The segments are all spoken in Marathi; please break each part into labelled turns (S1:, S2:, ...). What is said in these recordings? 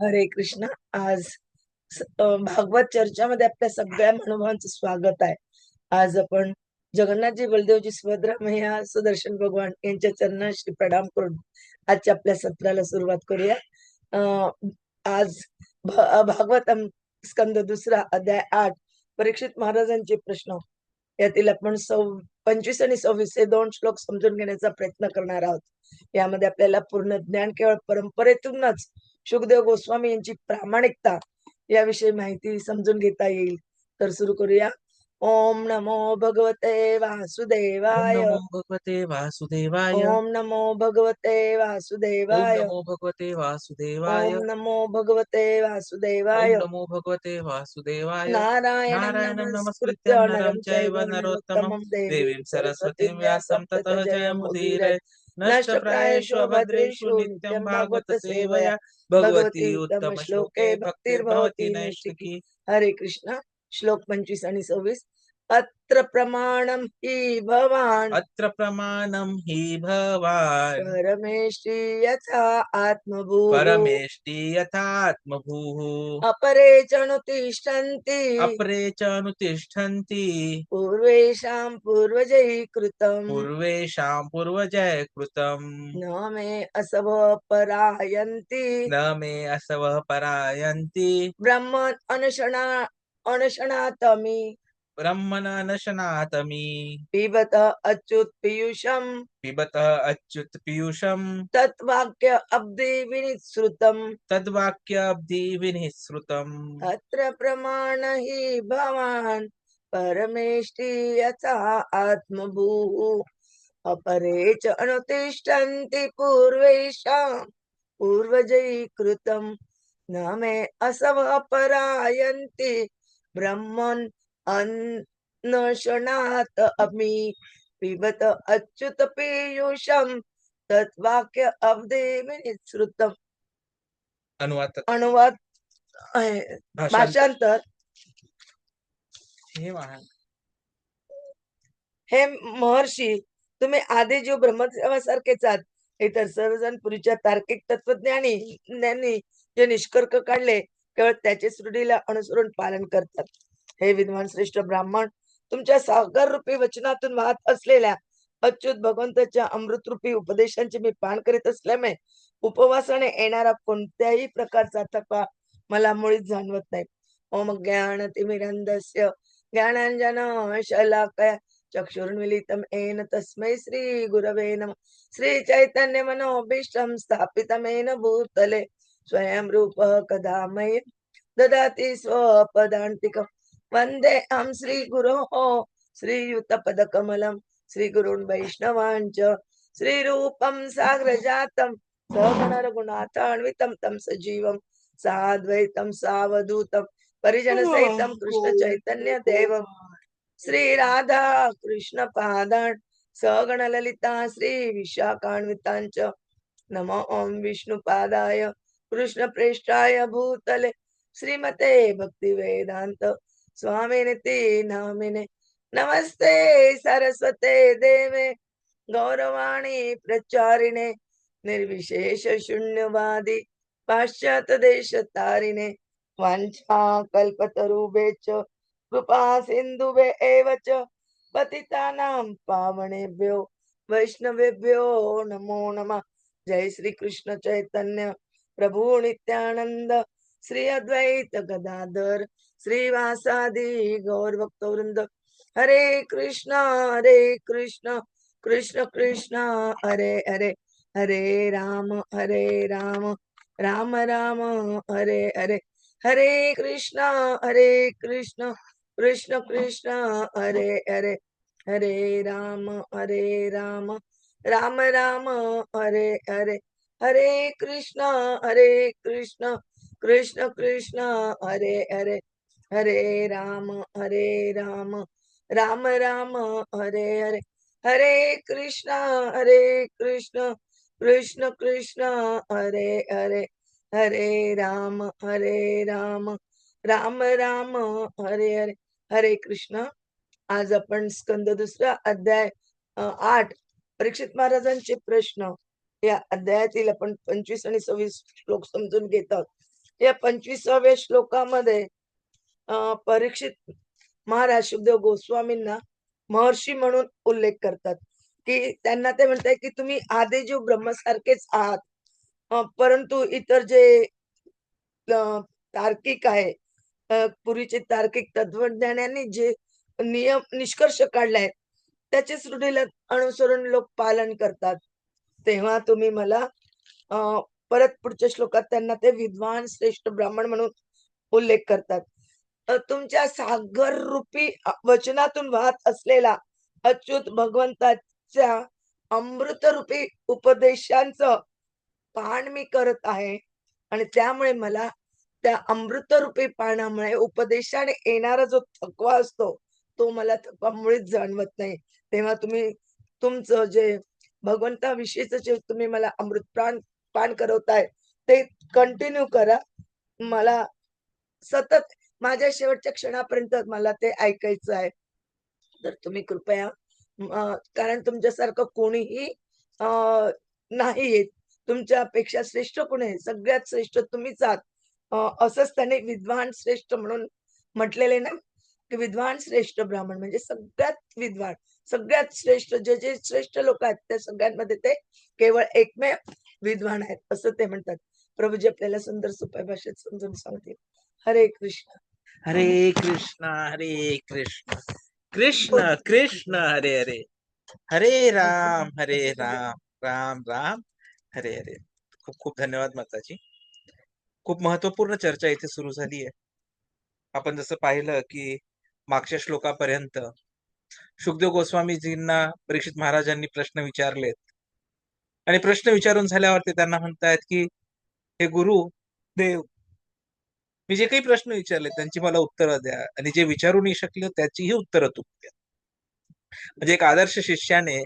S1: हरे कृष्ण. आज भागवत चर्चा भागवत चर्चामध्ये आपल्या सगळ्या महानुभावांचं स्वागत आहे. आज आपण जगन्नाथजी बलदेवजी सुभद्रा मैया सुदर्शन भगवान यांच्या चरणाशी प्रणाम करून आजच्या आपल्या सत्राला सुरुवात करूया. आज भागवत भागवतम स्कंद दुसरा अध्याय आठ परीक्षित महाराजांचे प्रश्न. यातील आपण सौ पंचवीस आणि सव्वीस हे दोन श्लोक समजून घेण्याचा प्रयत्न करणार आहोत. यामध्ये आपल्याला पूर्ण ज्ञान केवळ परंपरेतूनच सुखदेव गोस्वामी यांची प्रामाणिकता याविषयी माहिती समजून घेता येईल. तर सुरू करूया. ओम नमो भगवते
S2: ओम
S1: वासुदेवाय
S2: नमो भगवते वासुदेवाय.
S1: ओम नमो भगवते
S2: ओम
S1: वासुदेवाय
S2: नमो भगवते वासुदेवाय.
S1: ओम नमो भगवते वासुदेवाय.
S2: नमो भगवते वासुदेवाय.
S1: नारायणं
S2: नारायणं
S1: नमस्कृत्य नरं चैव
S2: नरोत्तमं
S1: देवीं सरस्वतीं
S2: व्यासं ततः जयमुदीरय. नष्टप्रायेषु अभद्रेषु नित्यं भागवत सेवया। भगवती उत्तम श्लोके भक्तिर्भवती नैष्टिकी
S1: हरे कृष्ण। श्लोक पंचवीस आणि सव्वीस। अत्र प्रमाणम हि भवान।
S2: अत्र प्रमाणं हि भवान्।
S1: परमेष्टि यथा आत्मभू।
S2: परमेष्टि यथात्मभूः
S1: अपरे च नुतिष्ठन्ति
S2: अपरे च अनुतिष्ठन्ति।
S1: पूर्वेषां पूर्वजैः कृतम्।
S2: पूर्वेषां पूर्वजय कृतम्।
S1: न मे असव परायन्ति।
S2: न मे असवः परायन्ति।
S1: ब्रह्म अनशना अनशनातमि।
S2: ब्रह्मण नशनातमी
S1: पिबत अच्युत पीयूषम।
S2: पिबतः अच्युत पीयूषम्।
S1: तत्वाक्य अब्धि विनिश्रुतम्
S2: तद्वाक्याब्धि विनिःसृतम्।
S1: अत्र प्रमाण हि भवान् परमेष्टि यथा आत्मभूः। अपरे च अनुतिष्ठन्ति पूर्वेषां पूर्वजैः कृतम्। न मे असवः परायन्ति ब्रह्मन् अन्नशनात् अमि पिबत अच्युत पीयूषम् तत्वाक्य अब्धे विनिश्रुतम्
S2: अनुवाद।
S1: अनुवाद.
S2: भाषांतर। हे
S1: महर्षी तुम्ही आधी जीव ब्रह्मदेवासारखेच आहात इतर सर्वजण पुरीच्या तार्किक तत्वज्ञानी ज्ञानी जे निष्कर्ष काढले केवळ त्याचे सृढीला अनुसरून पालन करतात। हे विद्वान श्रेष्ठ ब्राह्मण तुमच्या सागर रूपी वचनातून वाहत असलेल्या अच्युत भगवंताच्या अमृतरूपी उपदेशांचे मी पान करीत असल्यामुळे उपवासाने येणारा कोणत्याही प्रकारचा थकवा मला मुळीच जाणवत नाही. ओम ज्ञान तिमिरंदस्य ज्ञानांजन शलाकया चक्षुर्मिलितम येन तस्मै श्री गुरवे नम. श्री चैतन्य मनोभीष्टं स्थापितमेन भूतले स्वयं रूप कदा मह्यं ददाति स्वपदान्तिकं वन्दे अहं श्रीगुरोः श्रीयुतपदकमलं श्रीगुरून् वैष्णवाञ्च श्रीरूपं साग्रजातं सहगणरघुनाथान्वितं तं सजीवं साद्वैतं सावधूतं परिजनसहितं कृष्ण चैतन्य देवं श्री राधा कृष्ण पादान सगण ललिता श्री विशाखान्वितांच नम ओम विष्णु पादाय कृष्ण प्रेष्ठाय भूतले श्रीमते भक्ती वेदांत स्वामिनिती नामिने नमस्ते सरस्वते देवे गौरवाणी प्रचारिणे निर्विशेष शून्यवादी पाश्चात देश तारिणे वांछा च कृपा सिंधुवे एव च पतितानां पावनेभ्यो वैष्णवेभ्यो नमो नमः। जय श्री कृष्ण चैतन्य प्रभु नित्यानंद श्री अद्वैत गदाधर श्रीवासादी गौर भक्तवृंद हरे कृष्ण हरे कृष्ण कृष्ण कृष्ण हरे हरे हरे राम हरे राम राम राम हरे हरे हरे कृष्ण हरे कृष्ण कृष्ण कृष्ण हरे हरे हरे राम हरे राम राम राम हरे हरे हरे कृष्ण हरे कृष्ण कृष्ण कृष्ण हरे हरे हरे राम हरे राम राम राम हरे हरे हरे कृष्ण हरे कृष्ण कृष्ण कृष्ण हरे हरे हरे राम हरे राम राम राम हरे हरे हरे कृष्ण. आज आपण स्कंद दुसरा अध्याय आठ परीक्षित महाराजांचे प्रश्न या अध्यायातील आपण पंचवीस आणि सव्वीस श्लोक समजून घेत आहोत. या पंचवीसाव्या श्लोकामध्ये परीक्षित महाराज शुभदेव गोस्वामींना महर्षी म्हणून उल्लेख करतात. की त्यांना ते म्हणताय की तुम्ही आदिजीव ब्रह्मसारखेच आहात. परंतु इतर जे तार्किक आहे पूर्वीचे तार्किक तत्वज्ञानांनी जे नियम निष्कर्ष काढले आहेत त्याचे रूढीला अनुसरून लोक पालन करतात. तेव्हा तुम्ही मला परत पुढच्या श्लोकात त्यांना ते विद्वान श्रेष्ठ ब्राह्मण म्हणून उल्लेख करतात. तुमच्या सागर रूपी वचनातून वाहत असलेला अच्युत भगवंताच्या अमृत रूपी उपदेशांचं पान मी करत आहे. आणि त्यामुळे मला त्या अमृत रूपी पानामुळे उपदेशाने येणारा जो थकवा असतो तो मला थकवा मुळीच जाणवत नाही. तेव्हा तुम्ही तुमचं जे भगवंताविषयीच जे तुम्ही मला अमृत प्राण पान करवताय ते कंटिन्यू करा. मला सतत माझ्या शेवटच्या क्षणापर्यंत मला ते ऐकायचं आहे. तर तुम्ही कृपया कारण तुमच्यासारखं कोणीही नाहीये नाही येत. तुमच्यापेक्षा श्रेष्ठ कोणी आहे? सगळ्यात श्रेष्ठ तुम्हीच आहात. असंच त्याने विद्वान श्रेष्ठ म्हणून म्हटलेले ना? की विद्वान श्रेष्ठ ब्राह्मण म्हणजे सगळ्यात विद्वान सगळ्यात श्रेष्ठ जे जे श्रेष्ठ लोक आहेत त्या सगळ्यांमध्ये ते केवळ एकमेव विद्वान आहेत असं ते म्हणतात. प्रभूजी आपल्याला सुंदर सोप्या भाषेत समजून सांगतील. हरे कृष्ण.
S2: हरे कृष्ण हरे कृष्ण. कृष्ण कृष्ण हरे हरे. हरे राम हरे राम राम राम. हरे हरे. खूप खूप धन्यवाद माताजी. खूप महत्त्वपूर्ण चर्चा इथे सुरू झाली आहे. आपण जसं पाहिलं की मागच्या श्लोकापर्यंत सुखदेव गोस्वामीजींना परीक्षित महाराजांनी प्रश्न विचारलेत. आणि प्रश्न विचारून झाल्यावर ते त्यांना म्हणतायत की हे गुरु देव मी जे काही प्रश्न विचारले त्यांची मला उत्तरं द्या आणि जे विचारू नाही शकले त्याचीही उत्तरं तू द्या. म्हणजे एक आदर्श शिष्याने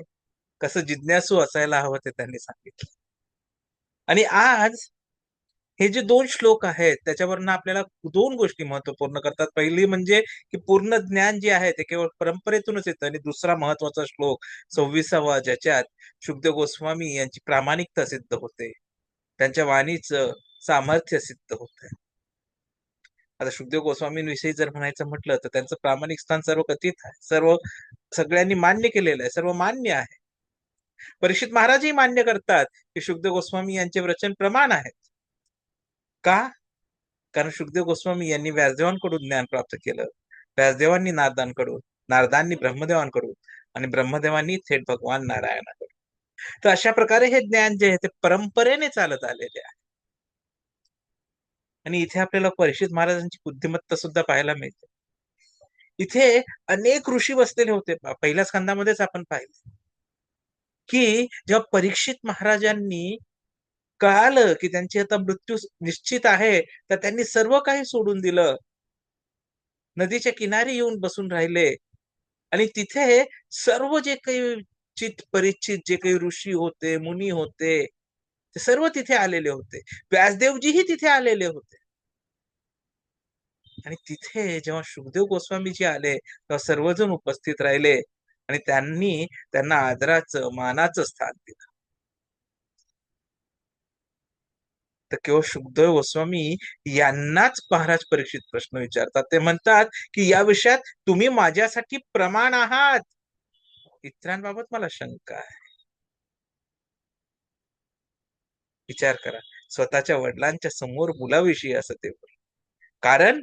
S2: कसं जिज्ञासू असायला हवं ते त्यांनी सांगितलं. आणि आज हे जे दोन श्लोक आहेत त्याच्यावरनं आपल्याला दोन गोष्टी महत्त्वपूर्ण करतात. पहिली म्हणजे की पूर्ण ज्ञान जे आहे ते केवळ परंपरेतूनच येतं. आणि दुसरा महत्त्वाचा श्लोक सव्वीसावा ज्याच्यात शुभदेव गोस्वामी यांची प्रामाणिकता सिद्ध होते. त्यांच्या वाणीचं सामर्थ्य सिद्ध होत. आता शुभदेव गोस्वामींविषयी जर म्हणायचं म्हटलं तर त्यांचं प्रामाणिक स्थान सर्व कथित आहे. सर्व सगळ्यांनी मान्य केलेलं आहे. सर्व मान्य आहे. परीक्षित महाराजही मान्य करतात की शुभदेव गोस्वामी यांचे वचन प्रमाण आहेत का? कारण शुभदेव गोस्वामी यांनी व्यासदेवांकडून ज्ञान प्राप्त केलं. व्यासदेवांनी नारदांकडून नारदांनी ब्रह्मदेवांकडून आणि ब्रह्मदेवांनी थेट भगवान नारायणाकडून. तर अशा प्रकारे हे ज्ञान जे आहे ते परंपरेने चालत आलेले आहे. आणि इथे आपल्याला परीक्षित महाराजांची बुद्धिमत्ता सुद्धा पाहायला मिळते. इथे अनेक ऋषी बसलेले होते. पहिल्या स्कंदामध्येच आपण पाहिले. की जेव्हा परीक्षित महाराजांनी कळालं की त्यांची आता मृत्यू निश्चित आहे तर त्यांनी सर्व काही सोडून दिलं. नदीच्या किनारी येऊन बसून राहिले. आणि तिथे सर्व जे काही चित परिचित जे काही ऋषी होते मुनी होते ते सर्व तिथे आलेले होते. व्यासदेवजीही तिथे आलेले होते. आणि तिथे जेव्हा सुखदेव गोस्वामीजी आले तेव्हा सर्वजण उपस्थित राहिले. आणि त्यांनी त्यांना आदराचं मानाचं स्थान दिलं. तर केवळ सुखदेव गोस्वामी यांनाच महाराज परीक्षित प्रश्न विचारतात. ते म्हणतात की या विषयात तुम्ही माझ्यासाठी प्रमाण आहात. इतरांबाबत मला शंका आहे. विचार करा. स्वतःच्या वडिलांच्या समोर मुलाविषयी असं ते बोल कारण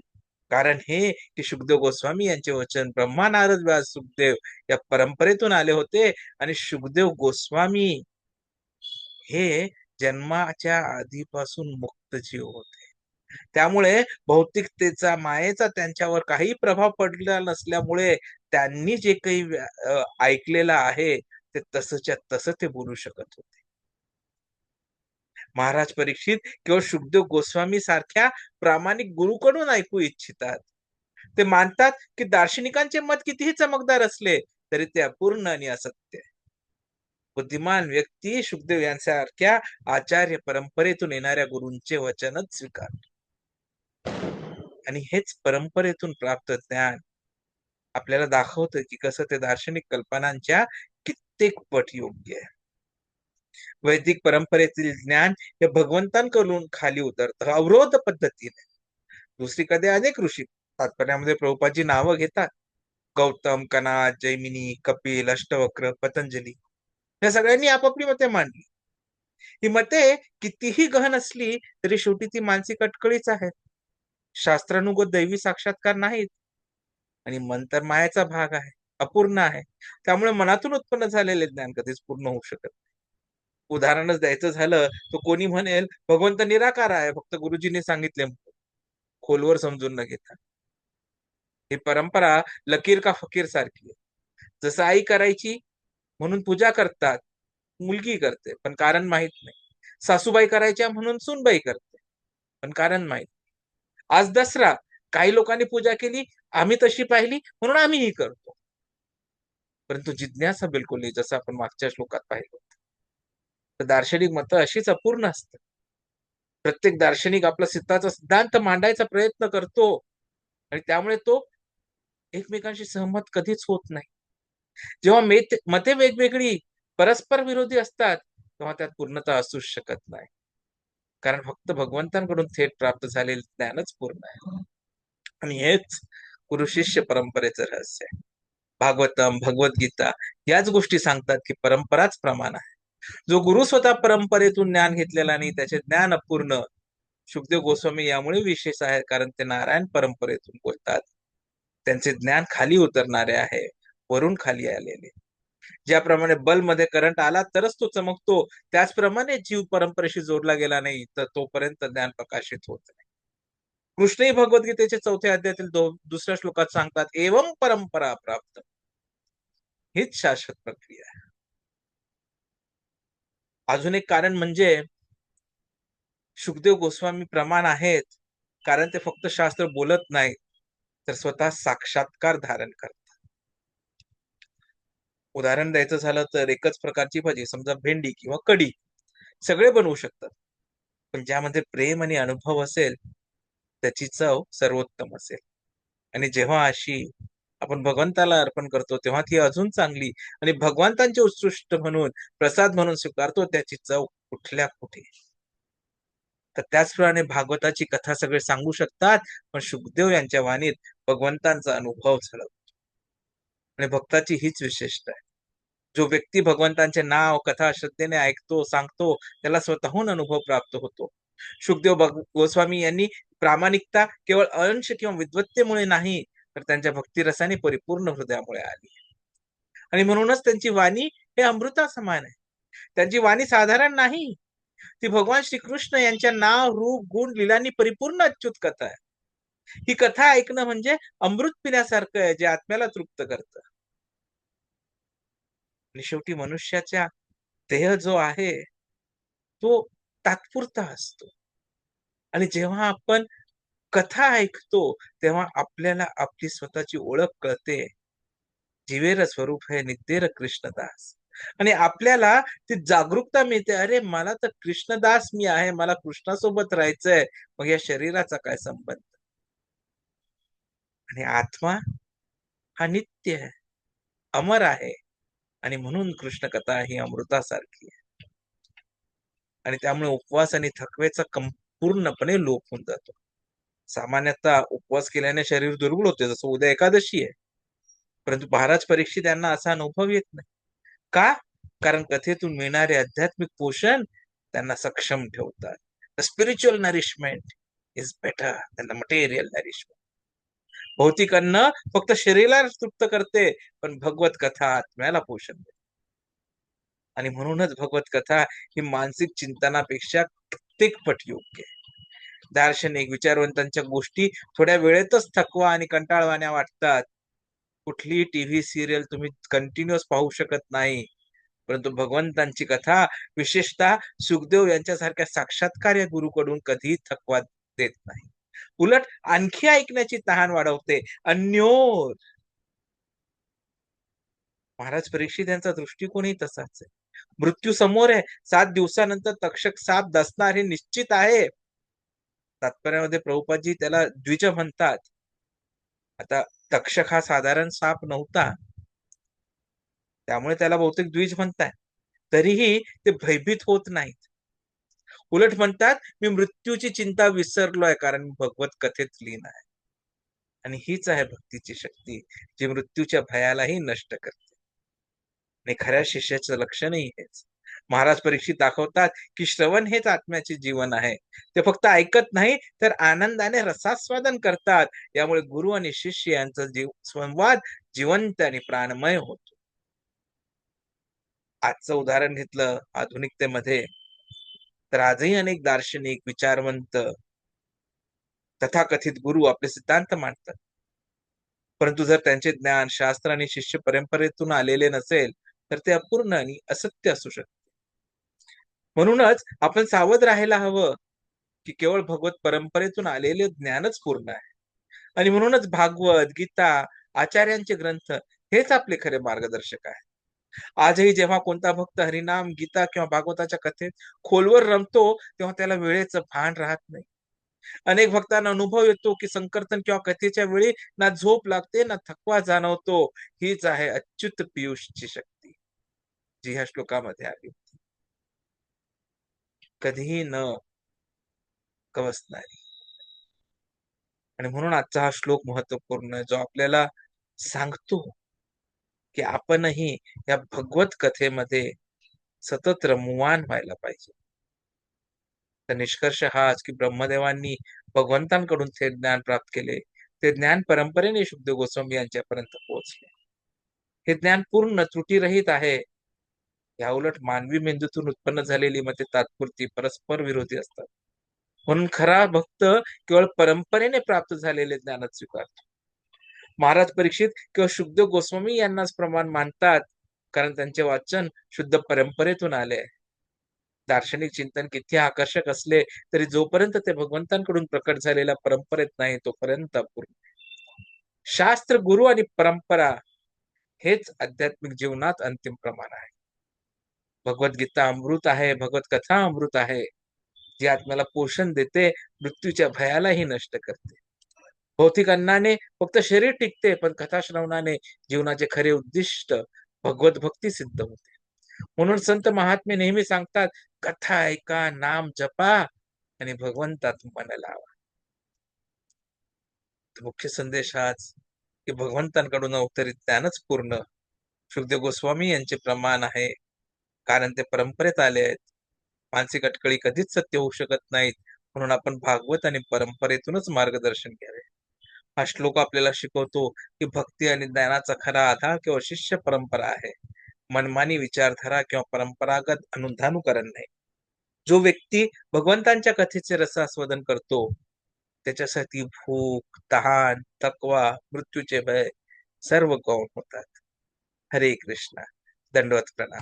S2: कारण हे की शुभदेव गोस्वामी यांचे वचन ब्रह्मा नारद व्यास सुखदेव या परंपरेतून आले होते आणि शुभदेव गोस्वामी हे जन्माच्या आधीपासून मुक्त जीव होते. त्यामुळे भौतिकतेचा मायेचा त्यांच्यावर काही प्रभाव पडलेला नसल्यामुळे त्यांनी जे काही ऐकलेलं आहे ते तसच्या तसं ते बोलू शकत होते. महाराज परीक्षित किंवा सुखदेव गोस्वामी सारख्या प्रामाणिक गुरुकडून ऐकू इच्छितात. ते मानतात की दार्शनिकांचे मत कितीही चमकदार असले तरी ते अपूर्ण आणि असत्य. बुद्धिमान व्यक्ती सुखदेव यांसारख्या आचार्य परंपरेतून येणाऱ्या गुरूंचे वचनच स्वीकार. आणि हेच परंपरेतून प्राप्त ज्ञान आपल्याला दाखवतं की कसं ते दार्शनिक कल्पनांच्या कित्येक पट योग्य आहे. वैदिक परंपरेतील ज्ञान हे भगवंतांकडून खाली उतरतं अवरोध पद्धतीने. दुसरीकडे अनेक ऋषी तात्पर्यामध्ये प्रभुपाची नावं घेतात. गौतम कनाद जैमिनी कपिल अष्टवक्र पतंजली. या सगळ्यांनी आपापली मते मांडली. ही मते कितीही गहन असली तरी शेवटी ती मानसिक अटकळीच आहेत. शास्त्रानुगत दैवी साक्षात्कार नाहीत. आणि मन तर मायाचा भाग आहे अपूर्ण आहे. त्यामुळे मनातून उत्पन्न झालेले ज्ञान कधीच पूर्ण होऊ शकत नाही. उदाहरणच द्यायचं झालं तर कोणी म्हणेल भगवंत निराकार आहे फक्त गुरुजींनी सांगितले खोलवर समजून न घेता. ही परंपरा लकीर का फकीर सारखी आहे? जसं आई करायची म्हणून पूजा करतात मुलगी करते पण कारण माहीत नाही. सासूबाई करायच्या म्हणून सूनबाई करते पण कारण माहीत नाही. आज दसरा काही लोकांनी पूजा केली आम्ही तशी पाहिली म्हणून आम्हीही करतो. परंतु जिज्ञासा बिलकुल नाही जसं आपण मागच्या श्लोकात पाहिलं होतं. तर दार्शनिक मतं अशीच अपूर्ण असत प्रत्येक दार्शनिक आपला सिद्धाचा सिद्धांत मांडायचा प्रयत्न करतो. आणि त्यामुळे तो एकमेकांशी सहमत कधीच होत नाही. जेव्हा मेत- मते वेगवेगळी परस्पर विरोधी असतात तेव्हा त्यात पूर्णता असूच शकत नाही. कारण फक्त भगवंतांकडून थेट प्राप्त झालेले ज्ञानच पूर्ण आहे. आणि हेच गुरु शिष्य परंपरेचं रहस्य आहे. भागवतम भगवद्गीता याच गोष्टी सांगतात की परंपराच प्रमाण आहे. जो गुरु स्वतः परंपरेतून ज्ञान घेतलेला नाही त्याचे ज्ञान अपूर्ण. सुखदेव गोस्वामी यामुळे विशेष आहे कारण ते नारायण परंपरेतून बोलतात. त्यांचे ज्ञान खाली उतरणारे आहे. वरून खाली आलेले. ज्याप्रमाणे बल्बमध्ये करंट आला तरच तो चमकतो. त्याचप्रमाणे जीव परंपरेशी जोडला गेला नाही तर तोपर्यंत ज्ञान प्रकाशित होत नाही. कृष्णही भगवद्गीतेचे चौथ्या अध्यायातील दो- दुसऱ्या श्लोकात सांगतात एवं परंपरा प्राप्त. हीच शाश्वत प्रक्रिया आहे. अजून एक कारण म्हणजे सुखदेव गोस्वामी प्रमाण आहेत कारण ते फक्त शास्त्र बोलत नाही तर स्वतः साक्षात्कार धारण करतात. उदाहरण द्यायचं झालं तर एकच प्रकारची भाजी समजा भेंडी किंवा कढी सगळे बनवू शकतात. पण ज्यामध्ये प्रेम आणि अनुभव असेल त्याची चव सर्वोत्तम असेल. आणि जेव्हा अशी आपण भगवंताला अर्पण करतो तेव्हा ती अजून चांगली आणि भगवंतांचे उत्कृष्ट म्हणून प्रसाद म्हणून स्वीकारतो त्याची चव कुठल्या कुठे? तर त्याचप्रमाणे भागवताची कथा सगळे सांगू शकतात पण सुखदेव यांच्या वाणीत भगवंतांचा अनुभव झाला आणि भक्ताची हीच विशेषता आहे. जो व्यक्ती भगवंतांचे नाव कथा श्रद्धेने ऐकतो सांगतो त्याला स्वतःहून अनुभव प्राप्त होतो. सुखदेव भग- गोस्वामी यांनी प्रामाणिकता केवळ अंश किंवा विद्वत्तेमुळे नाही तर त्यांच्या भक्तिरसाने परिपूर्ण हृदयामुळे आली आणि म्हणूनच त्यांची वाणी हे अमृता समान आहे. त्यांची वाणी साधारण नाही. ती भगवान श्रीकृष्ण यांच्या नाव रूप गुण लिलांनी परिपूर्ण अच्युत कथा आहे. ही कथा ऐकणं म्हणजे अमृत पिण्यासारखं आहे जे आत्म्याला तृप्त करतं. आणि शेवटी मनुष्याच्या देह जो आहे तो तात्पुरता असतो. आणि जेव्हा आपण कथा ऐकतो तेव्हा आपल्याला आपली स्वतःची ओळख कळते. जीवेर स्वरूप हे निद्देर कृष्णदास. आणि आपल्याला ती जागरूकता मिळते अरे मला तर कृष्णदास मी आहे मला कृष्णासोबत राहायचंय. मग या शरीराचा काय संबंध? आणि आत्मा हा नित्य आहे. अमर आहे. आणि म्हणून कृष्ण कथा ही अमृतासारखी आहे. आणि त्यामुळे उपवास आणि थकवेचा कं- पूर्णपणे लोप होऊन जातो. सामान्यतः उपवास केल्याने शरीर दुर्बल होते जसं उद्या एकादशी आहे. परंतु महाराज परीक्षित यांना असा अनुभव येत नाही. का? कारण कथेतून मिळणारे आध्यात्मिक पोषण त्यांना सक्षम ठेवतात. The spiritual nourishment is better than the material nourishment भौतिक अन्न फक्त शरीराला तृप्त करते पण भगवत कथा आत्म्याला पोषण देते. आणि म्हणूनच भगवत कथा ही मानसिक चिंतनापेक्षा कित्येक पट योग्य आहे. दार्शनिक विचारवंतांच्या गोष्टी थोड्या वेळेतच थकवा आणि कंटाळवाण्या वाटतात. कुठलीही टीव्ही सिरियल तुम्ही कंटिन्युअस पाहू शकत नाही. परंतु भगवंतांची कथा विशेषतः सुखदेव यांच्यासारख्या साक्षात्कार गुरुकडून कधीही थकवा देत नाही. उलट आणखी ऐकण्याची तहान वाढवते. अन्योर. महाराज परीक्षित यांचा दृष्टिकोनही तसाच आहे. मृत्यू समोर आहे. सात दिवसानंतर तक्षक साप दसणार हे निश्चित आहे. तात्पर्यामध्ये प्रभुपादजी त्याला द्विज म्हणतात. आता तक्षक हा साधारण साप नव्हता. त्यामुळे त्याला बहुतेक द्विज म्हणताय. तरीही ते भयभीत होत नाहीत. उलट म्हणतात मी मृत्यूची चिंता विसरलोय कारण मी भगवत कथेत लीन आहे. आणि हीच आहे भक्तीची शक्ती जी मृत्यूच्या भयालाही नष्ट करते. आणि खऱ्या शिष्याचं लक्षणही हेच. महाराज परीक्षित दाखवतात की श्रवण हेच आत्म्याचे जीवन आहे. ते फक्त ऐकत नाही तर आनंदाने रसास्वादन करतात. यामुळे गुरु आणि शिष्य यांचा जीव संवाद जिवंत आणि प्राणमय होतो. आजचं उदाहरण घेतलं आधुनिकतेमध्ये तर आजही अनेक दार्शनिक विचारवंत तथाकथित गुरु आपले सिद्धांत मांडतात. परंतु जर त्यांचे ज्ञान शास्त्र आणि शिष्य परंपरेतून आलेले नसेल तर ते अपूर्ण आणि असत्य असू शकते. म्हणूनच आपण सावध राहायला हवं की केवळ भगवत परंपरेतून आलेले ज्ञानच पूर्ण आहे. आणि म्हणूनच भागवत गीता आचार्यांचे ग्रंथ हेच आपले खरे मार्गदर्शक आहे आजही जेव्हा कोणता भक्त हरिनाम गीता किंवा भागवताच्या कथेत खोलवर रमतो तेव्हा त्याला वेळेचं भान राहत नाही. अनेक भक्तांना अनुभव येतो की संकर्तन किंवा कथेच्या वेळी ना झोप लागते ना थकवा जाणवतो. हीच आहे अच्युत पियुषची शक्ती जी ह्या श्लोकामध्ये आली होती. कधीही न कवसणारी आणि म्हणून आजचा हा श्लोक महत्त्वपूर्ण जो आपल्याला सांगतो. की आपणही या भगवत कथेमध्ये सतत रमवान व्हायला पाहिजे. तर निष्कर्ष हाच की ब्रह्मदेवांनी भगवंतांकडून ते ज्ञान प्राप्त केले. ते ज्ञान परंपरेने शुद्ध गोस्वामी यांच्यापर्यंत पोहोचले. हे ज्ञान पूर्ण त्रुटीरहित आहे. या उलट मानवी मेंदूतून उत्पन्न झालेली मते तात्पुरती परस्पर विरोधी असतात. म्हणून खरा भक्त केवळ परंपरेने प्राप्त झालेले ज्ञानच स्वीकारतो. महाराज परीक्षित किंवा शुद्ध गोस्वामी यांनाच प्रमाण मानतात. कारण त्यांचे वाचन शुद्ध परंपरेतून आले दार्शनिक चिंतन किती आकर्षक असले तरी जोपर्यंत ते भगवंतांकडून प्रकट झालेल्या परंपरेत नाही तोपर्यंत अपूर्ण शास्त्र गुरु आणि परंपरा हेच आध्यात्मिक जीवनात अंतिम प्रमाण आहे. भगवद्गीता अमृत आहे भगवत कथा अमृत आहे. जी आत्म्याला पोषण देते मृत्यूच्या भयालाही नष्ट करते. भौतिक अन्नाने फक्त शरीर टिकते पण कथा श्रवणाने जीवनाचे खरे उद्दिष्ट भगवत भक्ती सिद्ध होते. म्हणून संत महात्मे नेहमी सांगतात कथा ऐका नाम जपा आणि भगवंतात मन लावा. मुख्य संदेश हाच की भगवंतांकडून अवतरित ज्ञानच पूर्ण. सुखदेव गोस्वामी यांचे प्रमाण आहे कारण ते परंपरेत आले आहेत. मानसिक अटकळी कधीच सत्य होऊ शकत नाहीत म्हणून आपण भागवत आणि परंपरेतूनच मार्गदर्शन घ्यावे. हा श्लोक आपल्याला शिकवतो की भक्ती आणि ज्ञानाचा खरा आधार किंवा शिष्य परंपरा आहे. मनमानी विचारधारा किंवा परंपरागत अनुधानुकरण नाही. जो व्यक्ती भगवंतांच्या कथेचे रसास्वादन करतो त्याच्यासाठी भूक तहान थकवा मृत्यूचे भय सर्व गौण होतात. हरे कृष्ण. दंडवत प्रणाम.